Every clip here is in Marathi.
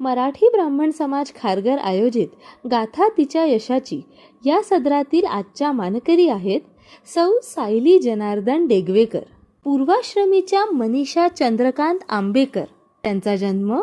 मराठी ब्राह्मण समाज खारघर आयोजित गाथा तिच्या यशाची या सदरातील आजच्या मानकरी आहेत सौ सायली जनार्दन डेगवेकर. पूर्वाश्रमीच्या मनीषा चंद्रकांत आंबेकर. त्यांचा जन्म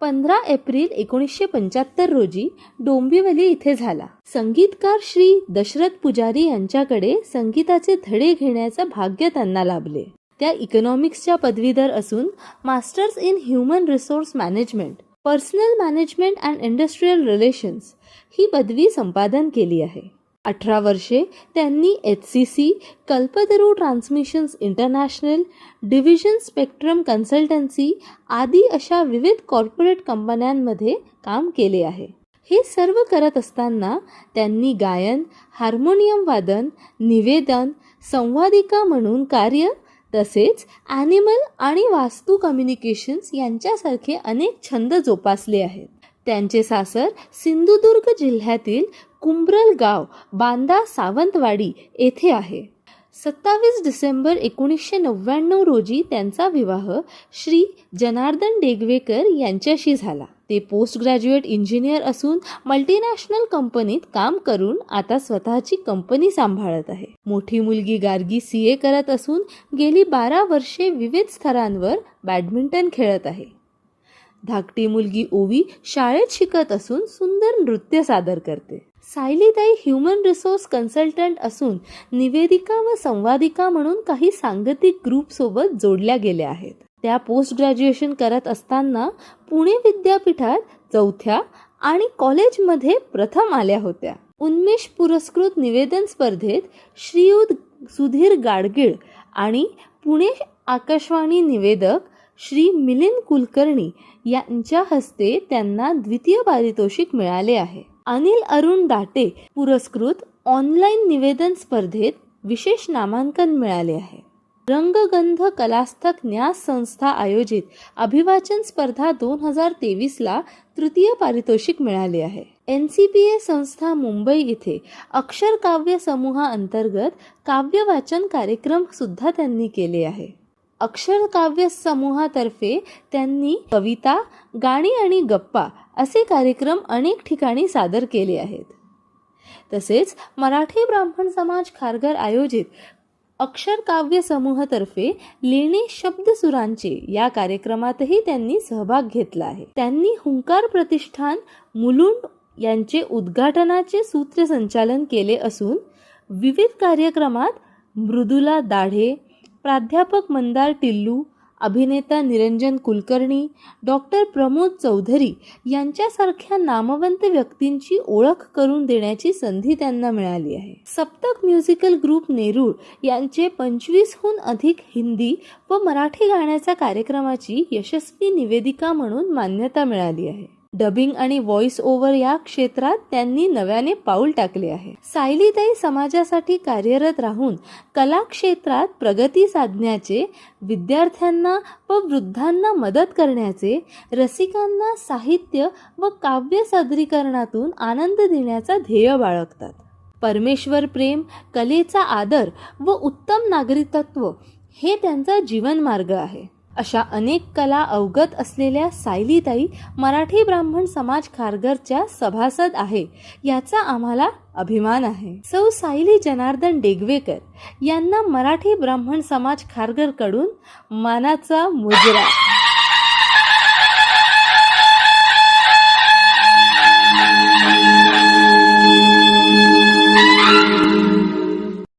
पंधरा एप्रिल एकोणीसशे पंच्याहत्तर रोजी डोंबिवली इथे झाला. संगीतकार श्री दशरथ पुजारी यांच्याकडे संगीताचे धडे घेण्याचं भाग्य त्यांना लाभले. त्या इकॉनॉमिक्सच्या पदवीधर असून masters in human resource management personnel management and industrial relations ही पदवी संपादन केली आहे. अठरा वर्षे त्यांनी H C C Kalpataru transmissions international division spectrum consultancy आदी अशा विविध कॉर्पोरेट कंपन्यांमध्ये काम केले आहे. हे सर्व करत असताना त्यांनी गायन हार्मोनियम वादन निवेदन संवादिका म्हणून कार्य तसेच ॲनिमल आणि वास्तू कम्युनिकेशन्स यांच्यासारखे अनेक छंद जोपासले आहेत. त्यांचे सासर सिंधुदुर्ग जिल्ह्यातील कुंब्रल गाव बांदा सावंतवाडी येथे आहे. सत्तावीस डिसेंबर एकोणीसशे नव्याण्णव रोजी त्यांचा विवाह श्री जनार्दन डेगवेकर यांच्याशी झाला. ते पोस्ट ग्रॅज्युएट इंजिनियर असून मल्टीनॅशनल कंपनीत काम करून आता स्वतःची कंपनी सांभाळत आहे. मोठी मुलगी गार्गी सी ए करत असून गेली बारा वर्षे विविध स्तरांवर बॅडमिंटन खेळत आहे. धाकटी मुलगी ओवी शाळेत शिकत असून सुंदर नृत्य सादर करते. सायलीताई ह्युमन रिसोर्स कन्सल्टंट असून निवेदिका व संवादिका म्हणून काही सांगतिक ग्रुप सोबत जोडल्या गेल्या आहेत. त्या पोस्ट ग्रॅज्युएशन करत असताना पुणे विद्यापीठात चौथ्या आणि कॉलेजमध्ये प्रथम आल्या होत्या. उन्मेष पुरस्कृत निवेदन स्पर्धेत श्रीयुत सुधीर गाडगीळ आणि पुणे आकाशवाणी निवेदक श्री मिलिंद कुलकर्णी यांच्या हस्ते त्यांना द्वितीय पारितोषिक मिळाले आहे. अनिल अरुण दाटे पुरस्कृत ऑनलाईन निवेदन स्पर्धेत विशेष नामांकन मिळाले आहे. रंगगंध कलास्थक न्यास संस्था आयोजित अभिवाचन स्पर्धा दोन हजार तेवीसला तृतीय पारितोषिक मिळाले आहे. एन सी पी ए संस्था मुंबई इथे अक्षर काव्य समूहाअंतर्गत अंतर्गत काव्यवाचन कार्यक्रम सुद्धा त्यांनी केले आहे. अक्षर काव्य समूहातर्फे त्यांनी कविता गाणी आणि गप्पा असे कार्यक्रम अनेक ठिकाणी सादर केले आहेत. तसेच मराठी ब्राह्मण समाज खारघर आयोजित अक्षर काव्य समूहातर्फे लेणे शब्दसुरांचे या कार्यक्रमातही त्यांनी सहभाग घेतला आहे. त्यांनी हुंकार प्रतिष्ठान मुलुंड यांचे उद्घाटनाचे सूत्रसंचालन केले असून विविध कार्यक्रमात मृदुला दाढे प्राध्यापक मंदार टिल्लू अभिनेता निरंजन कुलकर्णी डॉक्टर प्रमोद चौधरी यांच्यासारख्या नामवंत व्यक्तींची ओळख करून देण्याची संधी त्यांना मिळाली आहे. सप्तक म्युझिकल ग्रुप नेरूळ यांचे पंचवीसहून अधिक हिंदी व मराठी गाण्याच्या कार्यक्रमाची यशस्वी निवेदिका म्हणून मान्यता मिळाली आहे. डबिंग आणि व्हॉइस ओव्हर या क्षेत्रात त्यांनी नव्याने पाऊल टाकले आहे. सायलीताई समाजासाठी कार्यरत राहून कला क्षेत्रात प्रगती साधण्याचे विद्यार्थ्यांना व वृद्धांना मदत करण्याचे रसिकांना साहित्य व काव्य सादरीकरणातून आनंद देण्याचा ध्येय बाळगतात. परमेश्वर प्रेम कलेचा आदर व उत्तम नागरिकत्व हे त्यांचा जीवनमार्ग आहे. अशा अनेक कला अवगत असलेल्या सायलीताई मराठी ब्राह्मण समाज खारघरच्या सभासद आहे. याचा आम्हाला अभिमान आहे. सौ सायली जनार्दन डेगवेकर यांना मराठी ब्राह्मण समाज खारघरकडून मानाचा मुजरा.